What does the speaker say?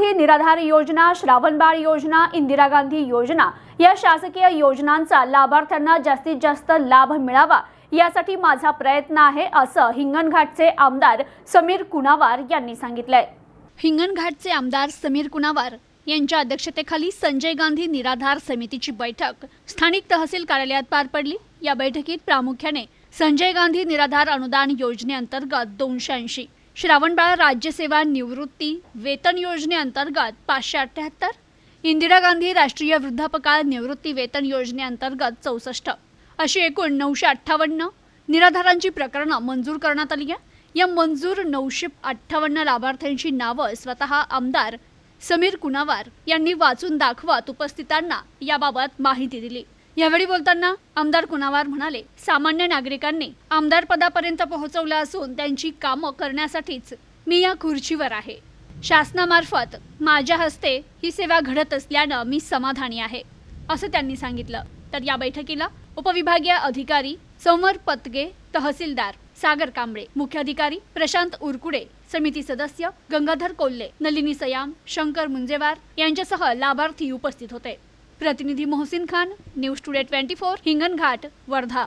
गांधी निराधार योजना श्रावणबाळ योजना इंदिरा गांधी योजना या शासकीय योजनांचा लाभार्थ्यांना जास्तीत जास्त लाभ मिळावा यासाठी माझा प्रयत्न आहे असं हिंगणघाटचे आमदार समीर कुणावार यांनी सांगितलंय. हिंगणघाटचे आमदार समीर कुणावार यांच्या अध्यक्षतेखाली संजय गांधी निराधार समितीची बैठक स्थानिक तहसील कार्यालयात पार पडली. या बैठकीत प्रामुख्याने संजय गांधी निराधार अनुदान योजनेअंतर्गत दोनशे ऐंशी श्रावणबाळ राज्यसेवा निवृत्ती वेतन योजनेअंतर्गत पाचशे अठ्ठ्याहत्तर इंदिरा गांधी राष्ट्रीय वृद्धापकाळ निवृत्ती वेतन योजनेअंतर्गत चौसष्ट अशी एकूण नऊशे अठ्ठावन्न निराधारांची प्रकरणं मंजूर करण्यात आली आहे. या मंजूर नऊशे अठ्ठावन्न लाभार्थ्यांची नावं स्वतः आमदार समीर कुणावार यांनी वाचून दाखवत उपस्थितांना याबाबत माहिती दिली. यावेळी बोलताना आमदार कुणावार म्हणाले सामान्य नागरिकांनी आमदार पदापर्यंत पोहोचवलं असून त्यांची कामं करण्यासाठीच मी या खुर्चीवर आहे. शासनामार्फत माझ्या हस्ते ही सेवा घडत असल्यानं मी समाधानी आहे असं त्यांनी सांगितलं. तर या बैठकीला उपविभागीय अधिकारी संवर पतगे तहसीलदार सागर कांबळे मुख्याधिकारी प्रशांत उरकुडे समिती सदस्य गंगाधर कोल्हे नलिनी सयाम शंकर मुंजेवार यांच्यासह लाभार्थी उपस्थित होते. प्रतिनिधी Mohsin Khan news today twenty four Hinganghat Wardha.